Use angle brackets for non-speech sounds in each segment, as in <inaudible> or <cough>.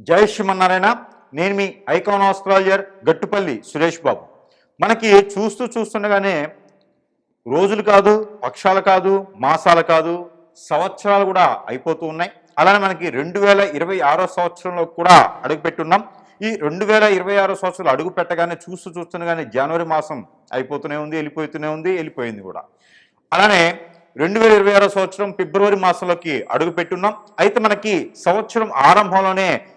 జై శ్రీమన్నారాయణ. నేను మీ ఐకాన్ ఆస్ట్రాలజర్ గట్టుపల్లి సురేష్ బాబు. మనకి చూస్తూ చూస్తుండగానే రోజులు కాదు పక్షాలు కాదు మాసాలు కాదు సంవత్సరాలు కూడా అయిపోతూ ఉన్నాయి. అలానే మనకి రెండు వేల ఇరవై ఆరో సంవత్సరంలో కూడా అడుగుపెట్టున్నాం ఈ రెండు వేల ఇరవై ఆరో సంవత్సరాలు అడుగు పెట్టగానే చూస్తూ చూస్తుండగానే జనవరి మాసం అయిపోతూనే ఉంది వెళ్ళిపోతూనే ఉంది వెళ్ళిపోయింది కూడా. అలానే రెండు వేల ఇరవై ఆరో సంవత్సరం ఫిబ్రవరి మాసంలోకి అడుగు పెట్టున్నాం. అయితే మనకి సంవత్సరం ఆరంభంలోనే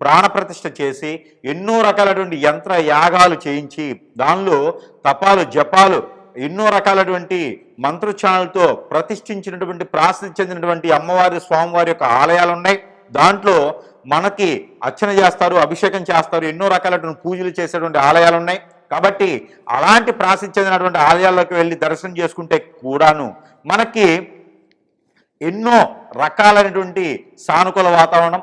ప్రాణప్రతిష్ఠ చేసి ఎన్నో రకాలటువంటి యంత్ర యాగాలు చేయించి దానిలో తపాలు జపాలు ఎన్నో రకాలటువంటి మంత్రోచ్చారణలతో ప్రతిష్ఠించినటువంటి ప్రాసిద్ధి చెందినటువంటి అమ్మవారి స్వామివారి యొక్క ఆలయాలు ఉన్నాయి దాంట్లో మనకి అర్చన చేస్తారు అభిషేకం చేస్తారు ఎన్నో రకాలటువంటి పూజలు చేసేటువంటి ఆలయాలు ఉన్నాయి కాబట్టి అలాంటి ప్రాసిద్ధి చెందినటువంటి ఆలయాల్లోకి వెళ్ళి దర్శనం చేసుకుంటే కూడాను మనకి ఎన్నో రకాలైనటువంటి సానుకూల వాతావరణం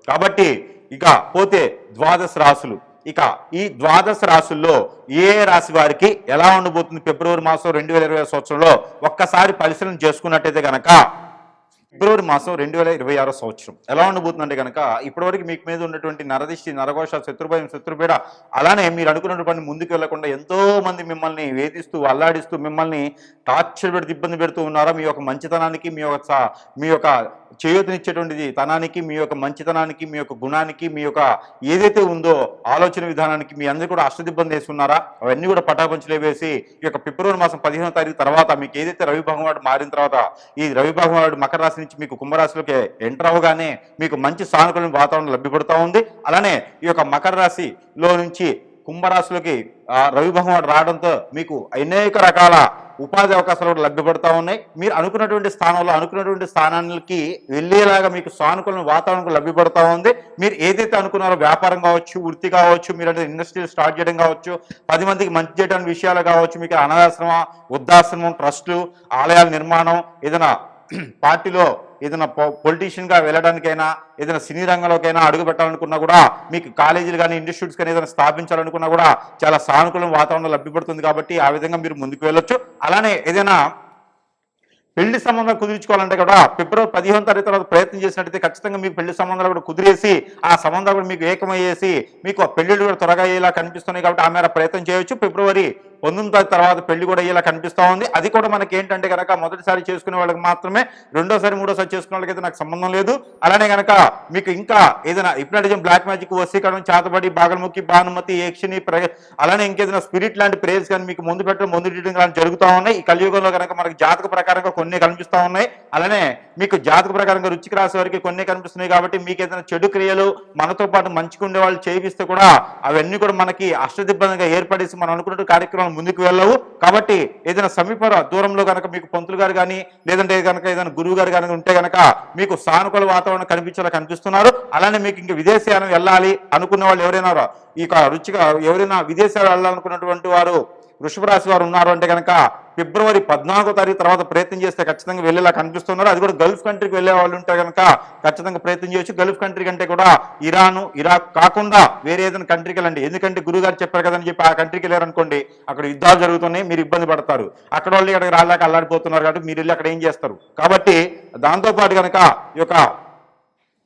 కాబట్టి ఇక పోతే ద్వాదశ రాసులు. ఇక ఈ ద్వాదశ రాసుల్లో ఏ రాశి వారికి ఎలా ఉండబోతుంది? ఫిబ్రవరి మాసం రెండు వేల ఇరవై సంవత్సరంలో ఒక్కసారి పరిశీలన చేసుకున్నట్టయితే కనుక ఫిబ్రవరి మాసం రెండు వేల ఇరవై ఆరో సంవత్సరం ఎలా ఉండబోతుందంటే కనుక ఇప్పటివరకు మీకు మీద ఉన్నటువంటి నరదిష్టి నరఘోష శత్రుభయం శత్రుపీడ అలానే మీరు అనుకున్నటువంటి ముందుకు వెళ్ళకుండా ఎంతో మంది మిమ్మల్ని వేధిస్తూ అల్లాడిస్తూ మిమ్మల్ని టార్చర్ పెడుతూ ఇబ్బంది పెడుతూ ఉన్నారా? మీ యొక్క మంచితనానికి మీ యొక్క మీ యొక్క చేయూతనిచ్చేటువంటిది తనానికి మీ యొక్క మంచితనానికి మీ యొక్క గుణానికి మీ యొక్క ఏదైతే ఉందో ఆలోచన విధానానికి మీ అందరూ కూడా అష్టదిబ్బంది వేసుకున్నారా అవన్నీ కూడా పటాపంచులే వేసి ఈ యొక్క ఫిబ్రవరి మాసం పదిహేనో తారీఖు తర్వాత మీకు ఏదైతే రవి భగవానుడు మారిన తర్వాత ఈ రవి భగవానుడు మకర రాశి నుంచి మీకు కుంభరాశిలోకి ఎంటర్ అవగానే మీకు మంచి సానుకూల వాతావరణం లభ్యపడుతూ ఉంది. అలానే ఈ యొక్క మకర రాశిలో నుంచి కుంభరాశులకి రవి భగవాన్ రావడంతో మీకు అనేక రకాల ఉపాధి అవకాశాలు కూడా లభ్యపడతా ఉన్నాయి. మీరు అనుకున్నటువంటి స్థానంలో అనుకున్నటువంటి స్థానానికి వెళ్ళేలాగా మీకు సానుకూల వాతావరణం లభ్యపడతా ఉంది. మీరు ఏదైతే అనుకున్నారో వ్యాపారం కావచ్చు వృత్తి కావచ్చు మీరు అంటే ఇండస్ట్రీ స్టార్ట్ చేయడం కావచ్చు పది మందికి మంచి చేయడానికి విషయాలు కావచ్చు మీకు అనాథాశ్రమ వృద్ధాశ్రమం ట్రస్టులు ఆలయాల నిర్మాణం ఏదైనా <clears throat> పార్టీలో ఏదైనా పొలిటీషియన్గా వెళ్ళడానికైనా ఏదైనా సినీ రంగంలోకైనా అడుగు పెట్టాలనుకున్నా కూడా మీకు కాలేజీలు కానీ ఇన్స్టిట్యూట్స్ కానీ ఏదైనా స్థాపించాలనుకున్నా కూడా చాలా సానుకూల వాతావరణం లభ్యపడుతుంది కాబట్టి ఆ విధంగా మీరు ముందుకు వెళ్ళొచ్చు. అలానే ఏదైనా పెళ్ళి సంబంధం కుదుర్చుకోవాలంటే కూడా ఫిబ్రవరి పదిహేను తారీఖు తర్వాత ప్రయత్నం చేసినట్టయితే ఖచ్చితంగా మీకు పెళ్ళి సంబంధాలు కూడా కుదిరేసి ఆ సంబంధాలు కూడా మీకు ఏకమయ్యేసి మీకు పెళ్ళిళ్ళు కూడా త్వరగా అయ్యేలా కనిపిస్తున్నాయి కాబట్టి ఆ మేర ప్రయత్నం చేయవచ్చు ఫిబ్రవరి పొందిన తర్వాత పెళ్ళి కూడా ఇలా కనిపిస్తూ ఉంది. అది కూడా మనకి ఏంటంటే కనుక మొదటిసారి చేసుకునే వాళ్ళకి మాత్రమే రెండోసారి మూడోసారి చేసుకునే వాళ్ళకైతే నాకు సంబంధం లేదు. అలానే కనుక మీకు ఇంకా ఏదైనా హిప్నాటిజం బ్లాక్ మ్యాజిక్ వసీకరణం చేతబడి బాగలముఖి భానుమతి యక్షిని అలానే ఇంకేదైనా స్పిరిట్ లాంటి ప్రేయర్స్ కానీ మీకు ముందు పెట్టడం ముందు తీయడం కానీ జరుగుతూ ఉన్నాయి. ఈ కలియుగంలో కనుక మనకి జాతక ప్రకారంగా కొన్ని కనిపిస్తూ ఉన్నాయి. అలానే మీకు జాతక ప్రకారంగా రుచికి రాసే వారికి కొన్ని కనిపిస్తున్నాయి కాబట్టి మీకు ఏదైనా చెడు క్రియలు మనతో పాటు మంచిగా ఉండే వాళ్ళు చేయిస్తే కూడా అవన్నీ కూడా మనకి అష్టదిబ్బందిగా ఏర్పడేసి మనం అనుకున్న కార్యక్రమం మనం ముందుకు వెళ్ళవు. కాబట్టి ఏదైనా సమీప దూరంలో కనుక మీకు పంతులు గారు కానీ లేదంటే కనుక ఏదైనా గురువు గారు కానీ ఉంటే కనుక మీకు సానుకూల వాతావరణం కనిపించేలా కనిపిస్తున్నారు. అలానే మీకు ఇంక విదేశీయానం వెళ్ళాలి అనుకున్న వాళ్ళు ఎవరైనా ఈ రుచిగా ఎవరైనా విదేశాలు వెళ్ళాలనుకున్నటువంటి వారు వృషభ రాశి వారు ఉన్నారు అంటే కనుక ఫిబ్రవరి పద్నాలుగో తారీఖు తర్వాత ప్రయత్నం చేస్తే ఖచ్చితంగా వెళ్ళేలా కనిపిస్తున్నారు. అది కూడా గల్ఫ్ కంట్రీకి వెళ్ళే వాళ్ళు ఉంటే కనుక ఖచ్చితంగా ప్రయత్నం చేయొచ్చు. గల్ఫ్ కంట్రీ కంటే కూడా ఇరాను ఇరాక్ కాకుండా వేరే ఏదైనా కంట్రీకి వెళ్ళండి. ఎందుకంటే గురుగారు చెప్పారు కదని చెప్పి ఆ కంట్రీకి వెళ్ళారనుకోండి అక్కడ యుద్ధాలు జరుగుతున్నాయి మీరు ఇబ్బంది పడతారు. అక్కడ వాళ్ళు ఇక్కడికి రాలేక అల్లాడిపోతున్నారు కాబట్టి మీరు వెళ్ళి అక్కడ ఏం చేస్తారు? కాబట్టి దాంతోపాటు కనుక ఈ యొక్క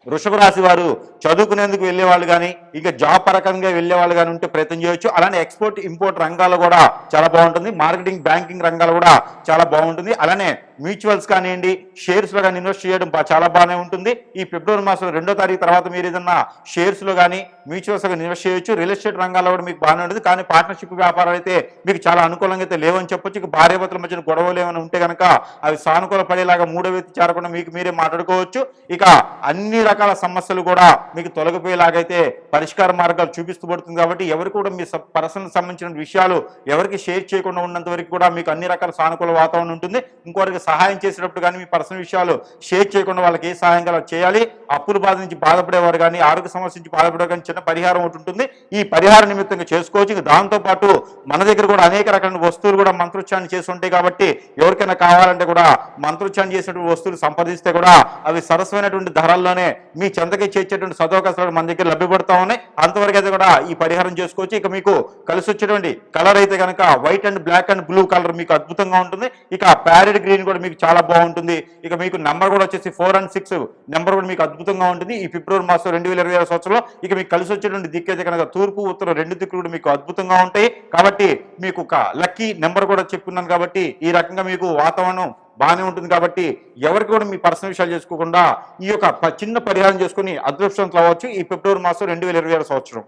వృషభ రాశి వారు చదువుకునేందుకు వెళ్ళే వాళ్ళు కానీ ఇంకా జాబ్ పరకంగా వెళ్ళే వాళ్ళు కానీ ఉంటే ప్రయత్నం చేయొచ్చు. అలానే ఎక్స్పోర్ట్ ఇంపోర్ట్ రంగాలు కూడా చాలా బాగుంటుంది. మార్కెటింగ్ బ్యాంకింగ్ రంగాలు కూడా చాలా బాగుంటుంది. అలానే మ్యూచువల్స్ కానివ్వండి షేర్స్లో కానీ ఇన్వెస్ట్ చేయడం చాలా బాగానే ఉంటుంది. ఈ ఫిబ్రవరి మాసం రెండో తారీఖు తర్వాత మీరు ఏదన్నా షేర్స్లో కానీ మ్యూచువల్స్ కానీ ఇన్వెస్ట్ చేయొచ్చు. రియల్ ఎస్టేట్ రంగాల్లో కూడా మీకు బాగానే ఉంటుంది. కానీ పార్ట్నర్షిప్ వ్యాపారాలు అయితే మీకు చాలా అనుకూలంగా అయితే లేవని చెప్పొచ్చు. ఇక భార్యాభర్తల మధ్యన గొడవలు ఏమైనా ఉంటే కనుక అవి సానుకూల పడేలాగా మూడో వ్యక్తి చేరకుండా మీకు మీరే మాట్లాడుకోవచ్చు. ఇక అన్ని రకాల సమస్యలు కూడా మీకు తొలగిపోయేలాగైతే పరిష్కార మార్గాలు చూపిస్తూ పడుతుంది కాబట్టి ఎవరు కూడా మీ పర్సనల్ సంబంధించిన విషయాలు ఎవరికి షేర్ చేయకుండా ఉన్నంత వరకు కూడా మీకు అన్ని రకాల సానుకూల వాతావరణం ఉంటుంది. ఇంకోరికి సహాయం చేసేటప్పుడు కానీ మీ పర్సనల్ విషయాలు షేర్ చేయకుండా వాళ్ళకి ఏ సహాయం కల చేయాలి? అప్పుల బాధ నుంచి బాధపడేవారు కానీ ఆరోగ్య సమస్య నుంచి బాధపడే కానీ చిన్న పరిహారం ఒకటి ఉంటుంది. ఈ పరిహార నిమిత్తంగా చేసుకోవచ్చు. దాంతోపాటు దాంతో పాటు మన దగ్గర కూడా అనేక రకాల వస్తువులు కూడా మంత్రోచ్చారణ చేసి ఉంటాయి కాబట్టి ఎవరికైనా కావాలంటే కూడా మంత్రోచ్చారణ చేసినటువంటి వస్తువులు సంపాదిస్తే కూడా అవి సరసమైనటువంటి ధరల్లోనే మీ చెంతకి చేర్చేటువంటి సదవకాశాలు మన దగ్గర లభ్యపడతా ఉన్నాయి. అంతవరకు అయితే కూడా ఈ పరిహారం చేసుకోవచ్చు. ఇక మీకు కలిసి వచ్చేటువంటి కలర్ అయితే కనుక white and black and blue colour మీకు అద్భుతంగా ఉంటుంది. ఇక ప్యారెడ్ గ్రీన్ కూడా మీకు చాలా బాగుంటుంది. ఇక మీకు నెంబర్ కూడా వచ్చేసి ఫోర్ అండ్ సిక్స్ నెంబర్ కూడా మీకు అద్భుతంగా ఉంటుంది. ఈ ఫిబ్రవరి మాసం రెండు వేల ఇరవై ఆరు సంవత్సరంలో ఇక మీకు కలిసి వచ్చేటువంటి దిక్కు అయితే కనుక తూర్పు ఉత్తరం రెండు దిక్కులు కూడా మీకు అద్భుతంగా ఉంటాయి. కాబట్టి మీకు ఒక లక్కీ నెంబర్ కూడా చెప్పుకున్నాను కాబట్టి ఈ రకంగా మీకు వాతావరణం బాగానే ఉంటుంది కాబట్టి ఎవరికి కూడా మీ పర్సనల్ విషయాలు చేసుకోకుండా ఈ యొక్క చిన్న పరిహారం చేసుకుని అదృష్టవంతులు అవ్వచ్చు. ఈ ఫిబ్రవరి మాసం రెండు వేల ఇరవై ఆరు సంవత్సరం.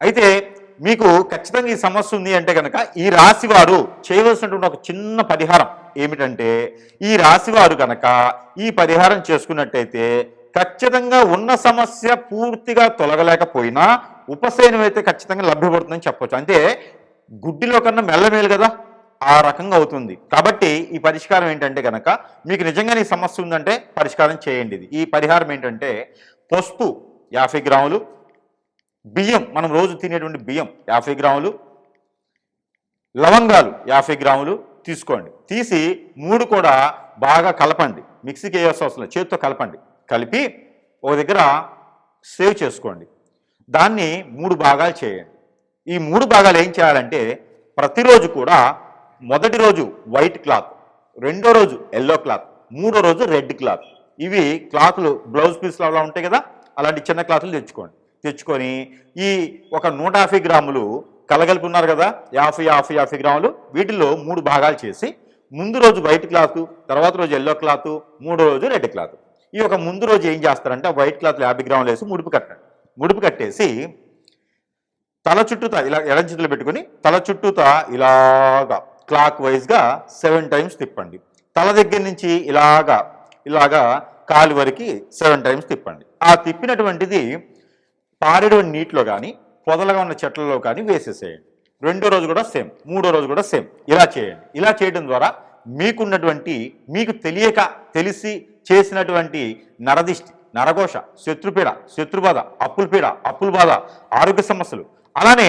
అయితే మీకు ఖచ్చితంగా ఈ సమస్య ఉంది అంటే కనుక ఈ రాశి వారు చేయవలసినటువంటి ఒక చిన్న పరిహారం ఏమిటంటే ఈ రాశి వారు కనుక ఈ పరిహారం చేసుకున్నట్టయితే ఖచ్చితంగా ఉన్న సమస్య పూర్తిగా తొలగలేకపోయినా ఉపశయనం అయితే ఖచ్చితంగా లభ్యపడుతుందని చెప్పొచ్చు. అంటే గుడ్డిలో కన్నా మెల్లమేలు కదా? ఆ రకంగా అవుతుంది. కాబట్టి ఈ పరిష్కారం ఏంటంటే కనుక మీకు నిజంగానే ఈ సమస్య ఉందంటే పరిష్కారం చేయండి ఇది. ఈ పరిహారం ఏంటంటే పసుపు యాభై గ్రాములు బియ్యం మనం రోజు తినేటువంటి బియ్యం యాభై గ్రాములు లవంగాలు యాభై గ్రాములు తీసుకోండి. తీసి మూడు కూడా బాగా కలపండి. మిక్సీకి వేయాల్సిన అవసరం చేతితో కలపండి. కలిపి ఒక దగ్గర సేవ్ చేసుకోండి. దాన్ని మూడు భాగాలు చేయండి. ఈ మూడు భాగాలు ఏం చేయాలంటే ప్రతిరోజు కూడా మొదటి రోజు వైట్ క్లాత్ రెండో రోజు ఎల్లో క్లాత్ మూడో రోజు రెడ్ క్లాత్ ఇవి క్లాత్లు బ్లౌజ్ పీస్లు అలా ఉంటాయి కదా అలాంటి చిన్న క్లాత్లు తెచ్చుకోండి. తెచ్చుకొని ఈ ఒక నూట యాభై గ్రాములు కలగలుపున్నారు కదా యాభై యాభై యాభై గ్రాములు వీటిలో మూడు భాగాలు చేసి ముందు రోజు వైట్ క్లాత్ తర్వాత రోజు ఎల్లో క్లాత్ మూడో రోజు రెడ్ క్లాత్ ఈ ఒక ముందు రోజు ఏం చేస్తారంటే వైట్ క్లాత్ యాభై గ్రాములు వేసి ముడుపు కట్టండి. ముడుపు కట్టేసి తల చుట్టూత ఇలా ఎడం చేతులు పెట్టుకొని తల చుట్టూతా ఇలాగా క్లాక్ వైజ్గా సెవెన్ టైమ్స్ తిప్పండి. తల దగ్గర నుంచి ఇలాగా ఇలాగా కాలు వరకు సెవెన్ టైమ్స్ తిప్పండి. ఆ తిప్పినటువంటిది పారేటువంటి నీటిలో కానీ పొదలుగా ఉన్న చెట్లలో కానీ వేసేసేయండి. రెండో రోజు కూడా సేమ్ మూడో రోజు కూడా సేమ్. ఇలా చేయండి. ఇలా చేయడం ద్వారా మీకున్నటువంటి మీకు తెలియక తెలిసి చేసినటువంటి నరదిష్టి నరఘోష శత్రుపీడ శత్రుబాధ అప్పుల పీడ అప్పుల బాధ ఆరోగ్య సమస్యలు అలానే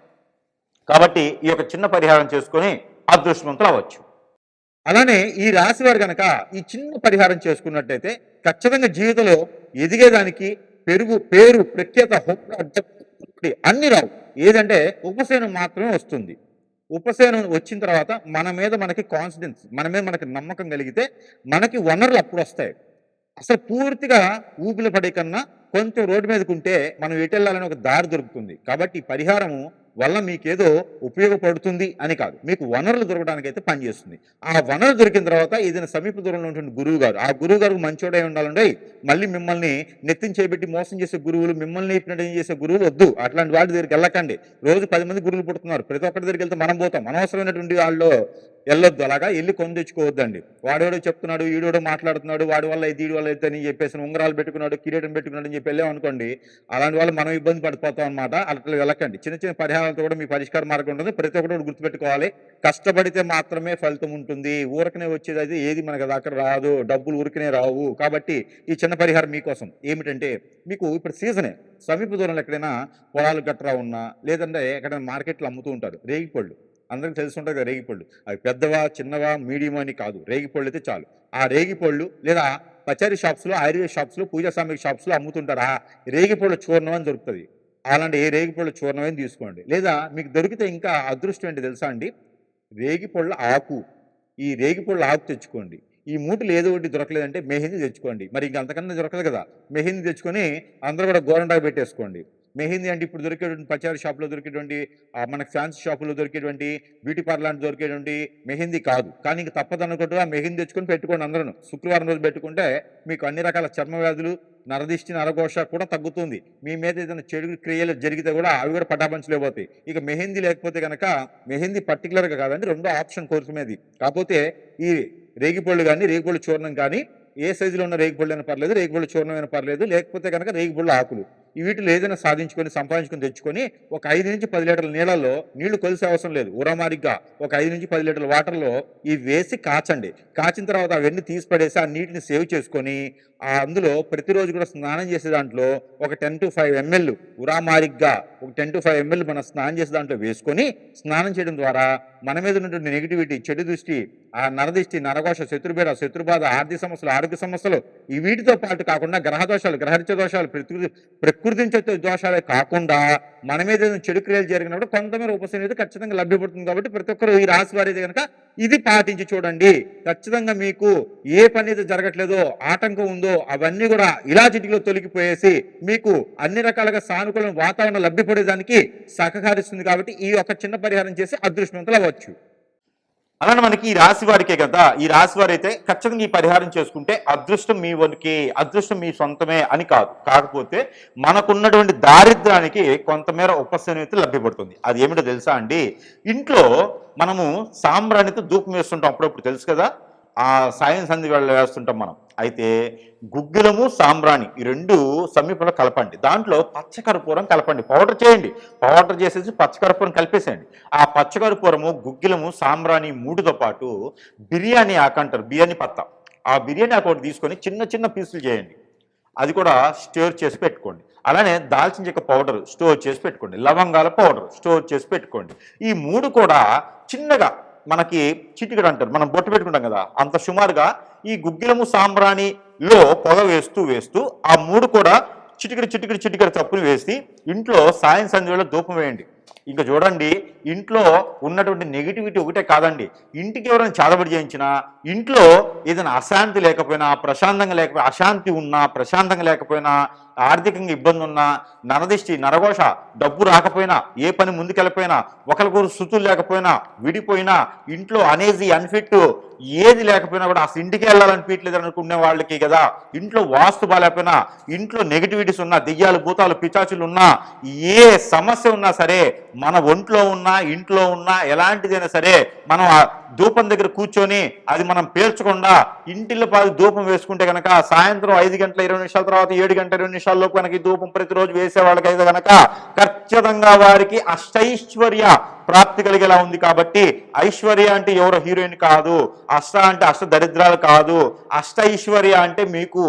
కాబట్టి ఈ యొక్క చిన్న పరిహారం చేసుకొని అదృష్టవంతులు అవ్వచ్చు. అలానే ఈ రాశి వారు కనుక ఈ చిన్న పరిహారం చేసుకున్నట్టయితే ఖచ్చితంగా జీవితంలో ఎదిగేదానికి పెరుగు పేరు ప్రఖ్యాత హోదా, అన్ని రావు. ఏదంటే ఉపశమనం మాత్రమే వస్తుంది. ఉపశమనం వచ్చిన తర్వాత మన మీద మనకి కాన్ఫిడెన్స్ మన మీద మనకి నమ్మకం కలిగితే మనకి వనరులు అప్పుడు వస్తాయి. అసలు పూర్తిగా ఊపిలి పడే కన్నా కొంచెం రోడ్డు మీదకుంటే మనం ఎటు వెళ్ళాలని ఒక దారి దొరుకుతుంది. కాబట్టి ఈ పరిహారము వల్ల మీకేదో ఉపయోగపడుతుంది అని కాదు. మీకు వనరులు దొరకడానికి అయితే పనిచేస్తుంది ఆ వనరు దొరికిన తర్వాత ఏదైనా సమీప దూరంలో ఉంటుంది గురువు గారు ఆ గురువు గారు మంచోడే ఉండాలండి మళ్ళీ మిమ్మల్ని నెత్తిని చేపెట్టి మోసం చేసే గురువులు మిమ్మల్ని చెప్పినట్టు చేసే గురువులు వద్దు. అట్లాంటి వాళ్ళ దగ్గరికి వెళ్ళకండి. రోజు పది మంది గురువులు పుడుతున్నారు. ప్రతి ఒక్కరి దగ్గరికి వెళ్తే మనం పోతాం. అనవసరమైనటువంటి వాళ్ళు వెళ్ళొద్దు. అలాగా వెళ్ళి కొని తెచ్చుకోవద్దండి. వాడేవాడో చెప్తున్నాడు ఈడోడో మాట్లాడుతున్నాడు వాడి వల్ల ఇది వీడి వల్ల అయితే అని చెప్పేసి ఉంగరాలు పెట్టుకున్నాడు కిరీటం పెట్టుకున్నాడు అని చెప్పి వెళ్ళాం అనుకోండి అలాంటి వాళ్ళు మనం ఇబ్బంది పడిపోతాం అనమాట అట్లా వెళ్ళకండి. చిన్న చిన్న పరిహారాలతో కూడా మీ పరిష్కార మార్గం ఉంటుంది. ప్రతి ఒక్కరు కూడా గుర్తుపెట్టుకోవాలి. కష్టపడితే మాత్రమే ఫలితం ఉంటుంది. ఊరకనే వచ్చేది అయితే ఏది మనకు దాకా రాదు. డబ్బులు ఊరికనే రావు. కాబట్టి ఈ చిన్న పరిహారం మీకోసం ఏమిటంటే మీకు ఇప్పుడు సీజనే. సమీప దూరంలో ఎక్కడైనా పొలాలు గట్రా ఉన్నా లేదంటే ఎక్కడైనా మార్కెట్లో అమ్ముతూ ఉంటారు. రేగిపళ్ళు అందరికీ తెలిసి ఉంటుంది కదా రేగిపళ్ళు అవి పెద్దవా చిన్నవా మీడియం అని కాదు. రేగిపళ్ళు అయితే చాలు. ఆ రేగిపళ్ళు లేదా పచారీ షాప్స్లో ఆయుర్వేద షాప్స్లో పూజా సామాగ్రి షాప్స్లో అమ్ముతుంటారు. ఆ రేగిపళ్ళు చూర్ణం అని దొరుకుతుంది. అలాంటి ఏ రేగిపళ్ళు చూర్ణమైన తీసుకోండి. లేదా మీకు దొరికితే ఇంకా అదృష్టం ఏంటి తెలుసా అండి? రేగిపళ్ళ ఆకు. ఈ రేగిపళ్ళ ఆకు తెచ్చుకోండి. ఈ మూటలు ఏదో ఒకటి దొరకలేదంటే మెహందీ తెచ్చుకోండి. మరి ఇంక అంతకన్నా దొరకదు కదా. మెహిందీ తెచ్చుకొని అందరూ కూడా గోరండాకు పెట్టేసుకోండి. మెహందీ అంటే ఇప్పుడు దొరికేటువంటి పచారీ షాప్లో దొరికేటువంటి మనకు ఫ్యాన్సీ షాపులో దొరికేటువంటి బ్యూటీ పార్లర్ దొరికేటువంటి మెహందీ కాదు. కానీ ఇంక తప్పదనుకుంటుగా మెహిందీ తెచ్చుకొని పెట్టుకోండి అందరూ శుక్రవారం రోజు పెట్టుకుంటే మీకు అన్ని రకాల చర్మ వ్యాధులు నరదిష్టి నరఘోష కూడా తగ్గుతుంది. మీ మీద ఏదైనా చెడు క్రియలు జరిగితే కూడా అవి కూడా పటాపంచలేకపోతాయి ఇక మెహందీ లేకపోతే కనుక మెహందీ పర్టికులర్గా కాదండి రెండో ఆప్షన్ కోసమేది కాకపోతే ఈ రేగిపళ్ళు కానీ రేగిపళ్ళు చూర్ణం కానీ ఏ సైజులో ఉన్న రేగిపళ్ళు అయినా పర్లేదు రేగిపళ్ళు చూర్ణం అయినా పర్లేదు లేకపోతే కనుక రేగిపళ్ళు ఆకులు. వీటిలో ఏదైనా సాధించుకొని సంపాదించుకొని తెచ్చుకొని ఒక ఐదు నుంచి పది లీటర్ల నీళ్ళలో నీళ్ళు కొలిసే అవసరం లేదు. ఉరమారిగ్గా ఒక ఐదు నుంచి పది లీటర్ల వాటర్లో ఇవి వేసి కాచండి. కాచిన తర్వాత అవన్నీ తీసి పడేసి ఆ నీటిని సేవ్ చేసుకొని ఆ అందులో ప్రతిరోజు కూడా స్నానం చేసే దాంట్లో ఒక టెన్ టు ఫైవ్ ఎంఎల్ ఉరామారిగ్గా ఒక టెన్ టు ఫైవ్ ఎంఎల్ మనం స్నానం చేసే దాంట్లో వేసుకొని స్నానం చేయడం ద్వారా మన మీద ఉన్నటువంటి నెగిటివిటీ చెడు దృష్టి ఆ నరదిష్టి నరఘోష శత్రుబేర శత్రుబాధ ఆర్థిక సమస్యలు ఆరోగ్య సమస్యలు ఈ వీటితో పాటు కాకుండా గ్రహ దోషాలు గ్రహరిత్య దోషాలు ప్రకృతి ప్రకృతి దోషాలే కాకుండా మన మీద చెడు క్రియలు జరిగినప్పుడు కొంతమేర ఉపశమనం ఖచ్చితంగా లభ్యపడుతుంది కాబట్టి ప్రతి ఒక్కరు ఈ రాశి వారి కనుక ఇది పాటించి చూడండి. ఖచ్చితంగా మీకు ఏ పని అయితే జరగట్లేదో ఆటంకం ఉందో అవన్నీ కూడా ఇలా చిటికలో తొలగిపోయేసి మీకు అన్ని రకాలుగా సానుకూల వాతావరణం లభ్యపడేదానికి సహకరిస్తుంది కాబట్టి ఈ యొక్క చిన్న పరిహారం చేసి అదృష్టవంతులు అవ్వచ్చు. అలానే మనకి ఈ రాశి వారికే కదా. ఈ రాశి వారు అయితే ఖచ్చితంగా ఈ పరిహారం చేసుకుంటే అదృష్టం మీ వనికి అదృష్టం మీ సొంతమే అని కాదు. కాకపోతే మనకున్నటువంటి దారిద్రానికి కొంతమేర ఉపశమనం అయితే లభ్యపడుతుంది అది ఏమిటో తెలుసా అండి? ఇంట్లో మనము సాంబ్రాణితో ధూపం వేస్తుంటాం. అప్పుడప్పుడు తెలుసు కదా? ఆ సాయం సంధి వేళ వేస్తుంటాం మనం. అయితే గుగ్గిలము సాంబ్రాణి ఈ రెండు సమీపంలో కలపండి. దాంట్లో పచ్చకర్పూరం కలపండి. పౌడర్ చేయండి. పౌడర్ చేసేసి పచ్చకర్పూరం కలిపేసేయండి. ఆ పచ్చకర్పూరము గుగ్గిలము సాంబ్రాణి మూడుతో పాటు బిర్యానీ ఆకంటారు. బిర్యానీ పత్త. ఆ బిర్యానీ ఆకు ఒకటి తీసుకొని చిన్న చిన్న పీసులు చేయండి. అది కూడా స్టోర్ చేసి పెట్టుకోండి. అలానే దాల్చిన చెక్క పౌడర్ స్టోర్ చేసి పెట్టుకోండి. లవంగాల పౌడర్ స్టోర్ చేసి పెట్టుకోండి. ఈ మూడు కూడా చిన్నగా మనకి చిటికడు అంటారు. మనం బొట్టు పెట్టుకుంటాం కదా. అంత సుమారుగా ఈ గుగ్గిలము సాంబ్రాణిలో పొగ వేస్తూ వేస్తూ ఆ మూడు కూడా చిటికడి చిటికడి చిటికడి తప్పులు వేసి ఇంట్లో సాయం సంధ్యలో దూపం వేయండి. ఇంకా చూడండి ఇంట్లో ఉన్నటువంటి నెగిటివిటీ ఒకటే కాదండి. ఇంటికి ఎవరైనా చాదబడి చేయించినా ఇంట్లో ఏదైనా అశాంతి లేకపోయినా ప్రశాంతంగా లేకపోయినా అశాంతి ఉన్నా ప్రశాంతంగా లేకపోయినా ఆర్థికంగా ఇబ్బంది ఉన్నా నరదిష్టి నరఘోష డబ్బు రాకపోయినా ఏ పని ముందుకెళ్ళిపోయినా ఒకరికొకరు శృతులు లేకపోయినా విడిపోయినా ఇంట్లో అనేజీ అన్ఫిట్ ఏది లేకపోయినా కూడా అసలు ఇంటికి వెళ్ళాలనిపించలేదు అనుకునే వాళ్ళకి కదా ఇంట్లో వాస్తు బాగాలేకపోయినా ఇంట్లో నెగిటివిటీస్ ఉన్నా దెయ్యాలు భూతాలు పిచాచులు ఉన్నా ఏ సమస్య ఉన్నా సరే మన ఒంట్లో ఉన్నా ఇంట్లో ఉన్నా ఎలాంటిదైనా సరే మనం ఆ ధూపం దగ్గర కూర్చొని అది మనం పేర్చకుండా ఇంటిలో పాది ధూపం వేసుకుంటే కనుక సాయంత్రం ఐదు గంటల ఇరవై నిమిషాల తర్వాత ఏడు గంటల ఇరవై నిమిషాల్లో కనుక ధూపం ప్రతిరోజు వేసే వాళ్ళకైతే కనుక ఖచ్చితంగా వారికి అష్టైశ్వర్య ప్రాప్తి కలిగేలా ఉంది కాబట్టి ఐశ్వర్య అంటే ఎవరో హీరోయిన్ కాదు అష్ట అంటే అష్ట దరిద్రాలు కాదు అష్ట ఐశ్వర్య అంటే మీకు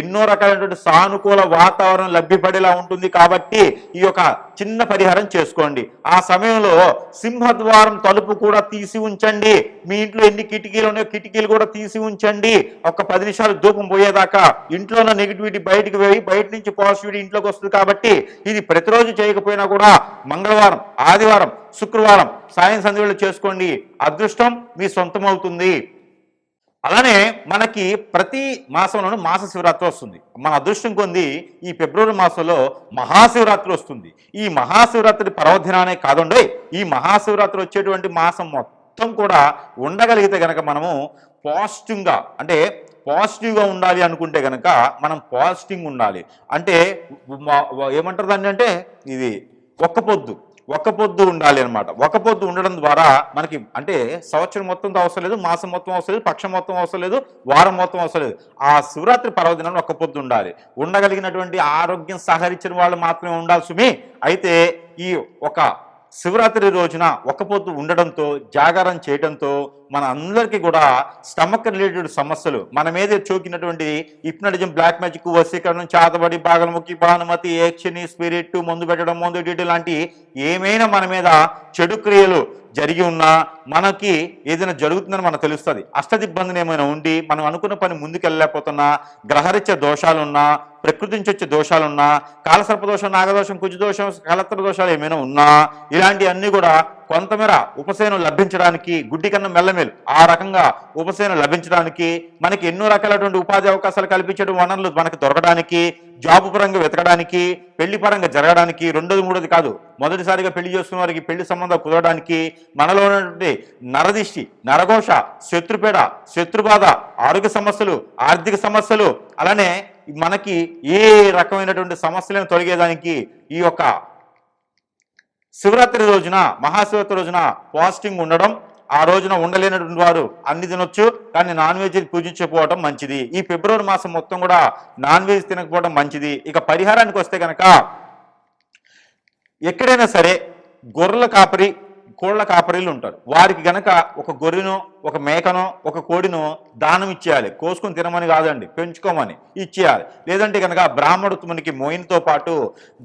ఎన్నో రకాలైనటువంటి సానుకూల వాతావరణం లభ్యపడేలా ఉంటుంది కాబట్టి ఈ యొక్క చిన్న పరిహారం చేసుకోండి. ఆ సమయంలో సింహద్వారం తలుపు కూడా తీసి ఉంచండి. మీ ఇంట్లో ఎన్ని కిటికీలు ఉన్నాయో కిటికీలు కూడా తీసి ఉంచండి. ఒక పది నిమిషాలు దూపం పోయేదాకా ఇంట్లో ఉన్న నెగిటివిటీ బయటికి పోయి బయట నుంచి పాజిటివిటీ ఇంట్లోకి వస్తుంది కాబట్టి ఇది ప్రతిరోజు చేయకపోయినా కూడా మంగళవారం ఆదివారం శుక్రవారం సాయం సంధ్యలు చేసుకోండి. అదృష్టం మీ సొంతం అవుతుంది అలానే మనకి ప్రతి మాసంలోనూ మాస శివరాత్రి వస్తుంది. మన అదృష్టం కొంది ఈ ఫిబ్రవరి మాసంలో మహాశివరాత్రి వస్తుంది. ఈ మహాశివరాత్రి పర్వదినానే కాదండి ఈ మహాశివరాత్రి వచ్చేటువంటి మాసం మొత్తం కూడా ఉండగలిగితే గనక మనము పాజిటివ్గా అంటే పాజిటివ్గా ఉండాలి అనుకుంటే గనక మనం పాజిటివ్ ఉండాలి. అంటే ఏమంటారు దాన్ని అంటే? ఇది ఒక్క పొద్దు. ఒక్క పొద్దు ఉండాలి అనమాట ఒక పొద్దు ఉండడం ద్వారా మనకి అంటే సంవత్సరం మొత్తం అవసరం లేదు మాసం మొత్తం అవసరం లేదు పక్షం మొత్తం అవసరం లేదు వారం మొత్తం అవసరం లేదు. ఆ శివరాత్రి పర్వదినంలో ఒక్క పొద్దు ఉండాలి. ఉండగలిగినటువంటి ఆరోగ్యం సహరించిన వాళ్ళు మాత్రమే ఉండాలి సుమి. అయితే ఈ ఒక శివరాత్రి రోజున ఒక పొద్దు ఉండడంతో జాగారం చేయడంతో మన అందరికీ కూడా స్టమక్ రిలేటెడ్ సమస్యలు మన మీద చూకినటువంటి ఇప్నటిజం బ్లాక్ మ్యాజిక్ వశీకరణం చాతబడి బాగలముఖి భానుమతి ఏక్షని స్పిరిట్ మందు పెట్టడం మందు డీటీ లాంటి ఏమైనా మన మీద చెడు క్రియలు జరిగి ఉన్నా మనకి ఏదైనా జరుగుతుందని మనకు తెలుస్తుంది. అష్టదిబ్బందిని ఏమైనా ఉండి మనం అనుకున్న పని ముందుకెళ్ళలేకపోతున్నా గ్రహరిత్య దోషాలున్నా ప్రకృతి నుంచి వచ్చే దోషాలున్నా కాలసర్ప దోషం నాగదోషం కుజ దోషం కలత్ర దోషాలు ఏమైనా ఉన్నా ఇలాంటివన్నీ కూడా కొంతమేర ఉపశమనం లభించడానికి గుడ్డి కన్నా మెల్లమేలు ఆ రకంగా ఉపశమనం లభించడానికి మనకి ఎన్నో రకాలైనటువంటి ఉపాధి అవకాశాలు కల్పించడం వనరులు మనకు దొరకడానికి జాబు పరంగా వెతకడానికి పెళ్ళి పరంగా జరగడానికి రెండోది మూడోది కాదు. మొదటిసారిగా పెళ్ళి చేసుకున్న వారికి పెళ్ళి సంబంధం కుదరడానికి మనలో ఉన్నటువంటి నరదిష్టి నరఘోష శత్రుపేడ శత్రుబాధ ఆరోగ్య సమస్యలు ఆర్థిక సమస్యలు అలానే మనకి ఏ రకమైనటువంటి సమస్యలను తొలగేదానికి ఈ యొక్క శివరాత్రి రోజున మహాశివరాత్రి రోజున ఫాస్టింగ్ ఉండడం ఆ రోజున ఉండలేనటువంటి వారు అన్ని తినొచ్చు కానీ నాన్ వెజ్ పూజించకపోవడం మంచిది. ఈ ఫిబ్రవరి మాసం మొత్తం కూడా నాన్ వెజ్ తినకపోవడం మంచిది. ఇక పరిహారానికి వస్తే కనుక ఎక్కడైనా సరే గొర్రెల కాపరి కోళ్ళ కాపరీలు ఉంటారు. వారికి గనక ఒక గొర్రెను ఒక మేకను ఒక కోడిను దానం ఇచ్చేయాలి. కోసుకొని తినమని కాదండి పెంచుకోమని ఇచ్చేయాలి. లేదంటే కనుక బ్రాహ్మణునికి మోయిన్తో పాటు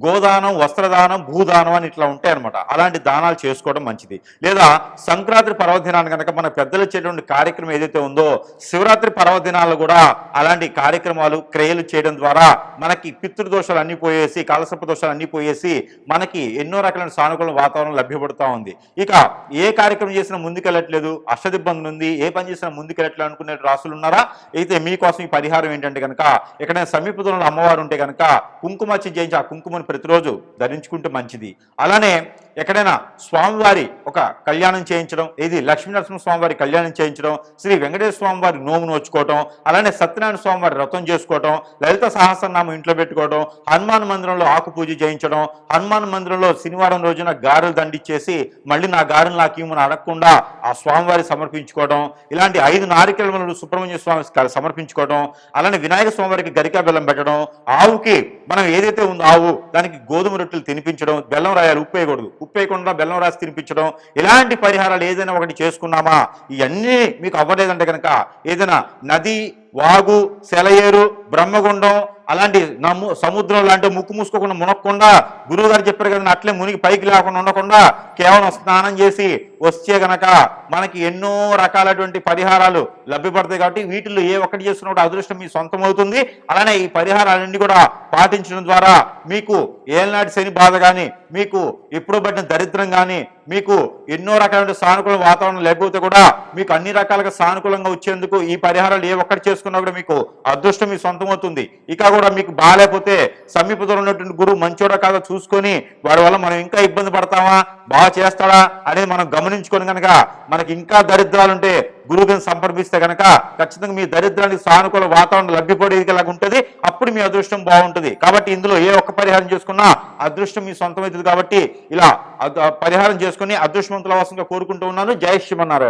గోదానం వస్త్రదానం భూదానం అని ఇట్లా ఉంటాయి అనమాట అలాంటి దానాలు చేసుకోవడం మంచిది. లేదా సంక్రాంతి పర్వదినాన్ని కనుక మన పెద్దలు చేయడం కార్యక్రమం ఏదైతే ఉందో శివరాత్రి పర్వదినాలు కూడా అలాంటి కార్యక్రమాలు క్రియలు చేయడం ద్వారా మనకి పితృదోషాలు అన్నీ పోయేసి కాలసర్ప దోషాలు అన్నీ పోయేసి మనకి ఎన్నో రకాలైన సానుకూల వాతావరణం లభ్యపడుతూ ఉంది. ఇక ఏ కార్యక్రమం చేసినా ముందుకెళ్ళట్లేదు అష్టదిబ్బంది ఉంది? ఏ పని చేసినా ముందుకెళ్ళట్లా అనుకునే రాసులు ఉన్నారా అయితే మీకోసం ఈ పరిహారం ఏంటంటే కనుక ఎక్కడైనా సమీప దూరంలో అమ్మవారు ఉంటే కనుక కుంకుమ చేయించి ఆ కుంకుమను ప్రతిరోజు ధరించుకుంటే మంచిది. అలానే ఎక్కడైనా స్వామివారి ఒక కళ్యాణం చేయించడం ఇది లక్ష్మీనరసింహ స్వామివారి కళ్యాణం చేయించడం శ్రీ వెంకటేశ్వర స్వామివారి నోము నోచుకోవటం అలానే సత్యనారాయణ స్వామివారి వ్రతం చేసుకోవటం లలిత సహస్రనామం ఇంట్లో పెట్టుకోవడం హనుమాన్ మందిరంలో ఆకు పూజ చేయించడం హనుమాన్ మందిరంలో శనివారం రోజున గారెలు దండిచ్చేసి మళ్ళీ నా గారెలు నాకు ఇవ్వమని అడగకుండా ఆ స్వామివారి సమర్పించుకోవడం ఇలాంటి ఐదు నారికెలములను సుబ్రహ్మణ్య స్వామి సమర్పించుకోవడం అలానే వినాయక స్వామివారికి గరికా బెల్లం పెట్టడం ఆవుకి మనం ఏదైతే ఉందో ఆవు దానికి గోధుమ రొట్టెలు తినిపించడం బెల్లం రాయాలి ఉప్పు వేయకూడదు. ఉప్పేయకుండా బెల్లం రాసి తినిపించడం ఇలాంటి పరిహారాలు ఏదైనా ఒకటి చేసుకున్నామా? ఇవన్నీ మీకు అవ్వలేదంటే కనుక ఏదైనా నది వాగు సెలయేరు బ్రహ్మగుండం అలాంటి నా సముద్రం లాంటి ముక్కు మూసుకోకుండా మునక్కుండా గురువు గారు చెప్పారు కదా అట్లే మునిగి పైకి లేకుండా ఉండకుండా కేవలం స్నానం చేసి వస్తే గనక మనకి ఎన్నో రకాలైనటువంటి పరిహారాలు లభ్యపడతాయి కాబట్టి వీటిల్లో ఏ ఒక్కటి చేస్తున్నప్పుడు అదృష్టం మీ సొంతం అవుతుంది అలానే ఈ పరిహారాలన్నీ కూడా పాటించడం ద్వారా మీకు ఏనాటి శని బాధ కానీ మీకు ఎప్పుడో పడిన దరిద్రం కానీ మీకు ఎన్నో రకాలైన సానుకూల వాతావరణం లేకపోతే కూడా మీకు అన్ని రకాలుగా సానుకూలంగా వచ్చేందుకు ఈ పరిహారాలు ఏ ఒక్కటి చేసుకున్నా కూడా మీకు అదృష్టం మీ సొంతం అవుతుంది ఇక కూడా మీకు బాగాలేకపోతే సమీప ఉన్నటువంటి గురువు మంచోడా కాదో చూసుకొని వాడి వల్ల మనం ఇంకా ఇబ్బంది పడతామా? బాగా చేస్తాడా? అనేది మనం గమనించుకొని కనుక మనకి ఇంకా దరిద్రాలు ఉంటే గురువుని సంప్రదిస్తే కనుక ఖచ్చితంగా మీ దరిద్రానికి సానుకూల వాతావరణం లభ్యపడేదిలాగా ఉంటుంది. అప్పుడు మీ అదృష్టం బాగుంటుంది. కాబట్టి ఇందులో ఏ ఒక్క పరిహారం చేసుకున్నా అదృష్టం మీ సొంతమవుతుంది కాబట్టి ఇలా అద్- పరిహారం చేసుకుని అదృష్టవంతుల వాసంగా కోరుకుంటూ ఉన్నాను. జయ శ్రీమన్నారాయణ.